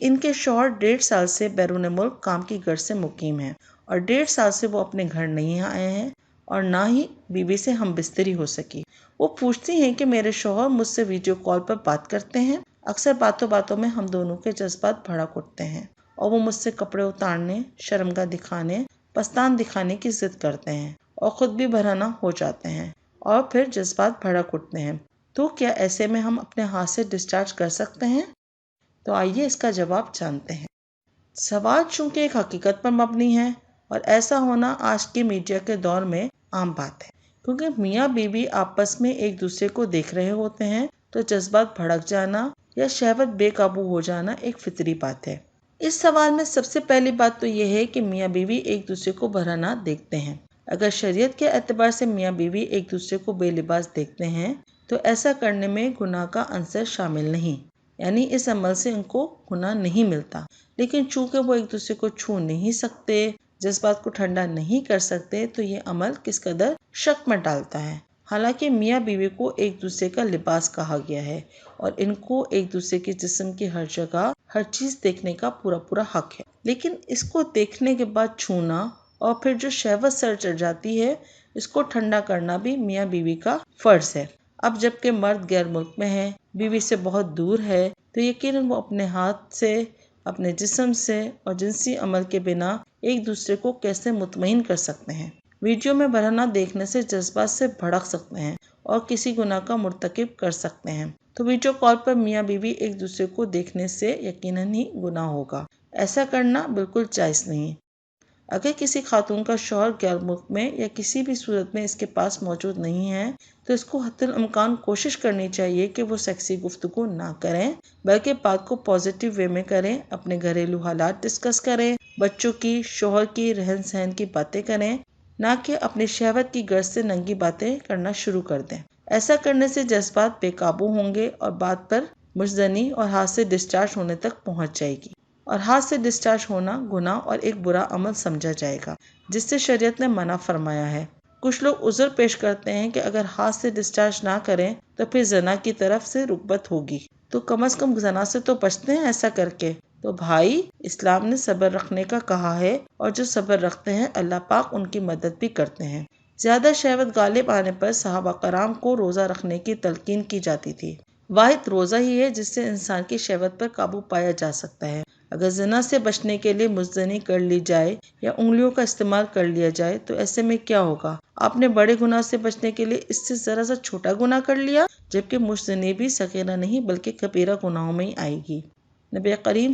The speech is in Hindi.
इनके शौहर डेढ़ साल से बैरून मुल्क काम की गर्ज से मुकीम हैं और डेढ़ साल से वो अपने घर नहीं आए हैं और ना ही बीवी से हम बिस्तरी हो सकी। वो पूछती हैं कि मेरे शोहर मुझसे वीडियो कॉल पर बात करते हैं। अक्सर बातों बातों में हम दोनों के जज्बात भड़क उठते हैं और वो मुझसे कपड़े उतारने, शर्मगा दिखाने, पस्तान दिखाने की जिद करते हैं और ख़ुद भी भराना हो जाते हैं और फिर जज्बात भड़क उठते हैं। तो क्या ऐसे में हम अपने हाथ से डिस्चार्ज कर सकते हैं? तो आइए इसका जवाब जानते हैं। सवाल चूँकि एक हकीकत पर मबनी है और ऐसा होना आज के मीडिया के दौर में आम बात है। क्योंकि मियाँ बीवी आपस में एक दूसरे को देख रहे होते हैं तो जज्बात भड़क जाना या शहवत बेकाबू हो जाना एक फितरी बात है। इस सवाल में सबसे पहली बात तो यह है कि मियाँ बीवी एक दूसरे को भराना देखते हैं। अगर शरीयत के एतबार से मियाँ बीवी एक दूसरे को बेलिबास देखते हैं तो ऐसा करने में गुनाह का अंसर शामिल नहीं। यानी इस अमल से उनको गुनाह नहीं मिलता। लेकिन चूँकि वो एक दूसरे को छू नहीं सकते जज्बात को ठंडा नहीं कर सकते तो ये अमल किस कदर शक में डालता है? हालाँकि मियाँ बीवी को एक दूसरे का लिबास कहा गया है और इनको एक दूसरे के जिस्म की हर जगह, हर चीज़ देखने का पूरा पूरा हक है। लेकिन इसको देखने के बाद छूना और फिर जो शहवत सर चढ़ जाती है, इसको ठंडा करना भी मियाँ बीवी का फ़र्ज़ है। अब जबकि मर्द गैर मुल्क में है, बीवी से बहुत दूर है तो यकीन वो अपने हाथ से, अपने जिस्म से और जिनसी अमल के बिना एक दूसरे को कैसे मुतमिन कर सकते हैं। वीडियो में बरहना देखने से जज्बात से भड़क सकते हैं और किसी गुनाह का मुरतकब कर सकते हैं। तो वीडियो कॉल पर मियाँ बीवी एक दूसरे को देखने से यकीनन ही गुनाह होगा। ऐसा करना बिल्कुल जायज़ नहीं अगर किसी खातून का शौहर गैर मुल्क में या किसी भी सूरत में इसके पास मौजूद नहीं है तो इसको हतुलमकान कोशिश करनी चाहिए कि वो सेक्सी गुफ्तु ना करें, बल्कि बात को पॉजिटिव वे में करें, अपने घरेलू हालात डिस्कस करें, बच्चों की, शोहर की रहन सहन की बातें करें, ना कि अपनी शहवत की गर्ज से नंगी बातें करना शुरू कर दें। ऐसा करने से जज्बात बेकाबू होंगे और बात पर मुजदनी और हाथ से डिस्चार्ज होने तक पहुँच जाएगी। और हाथ से डिस्चार्ज होना गुना और एक बुरा अमल समझा जाएगा, जिससे शरीयत ने मना फरमाया है। कुछ लोग उज़र पेश करते हैं कि अगर हाथ से डिस्चार्ज ना करें तो फिर जना की तरफ़ से रुकबत होगी। तो कम अज कम जना से तो बचते हैं ऐसा करके। तो भाई, इस्लाम ने सब्र रखने का कहा है और जो सब्र रखते हैं, अल्लाह पाक उनकी मदद भी करते हैं। ज़्यादा शहवत गालिब आने पर साहबा कराम को रोज़ा रखने की तलकीन की जाती थी। वाहिद रोज़ा ही है जिससे इंसान की शहवत पर काबू पाया जा सकता है। अगर जना से बचने के लिए मुजनी कर ली जाए या उंगलियों का इस्तेमाल कर लिया जाए तो ऐसे में क्या होगा? आपने बड़े गुनाह से बचने के लिए इससे ज़रा सा छोटा गुनाह कर लिया, जबकि मुजनी भी सकेरा नहीं, बल्कि कपेरा गुनाहों में ही आएगी। नबी करीम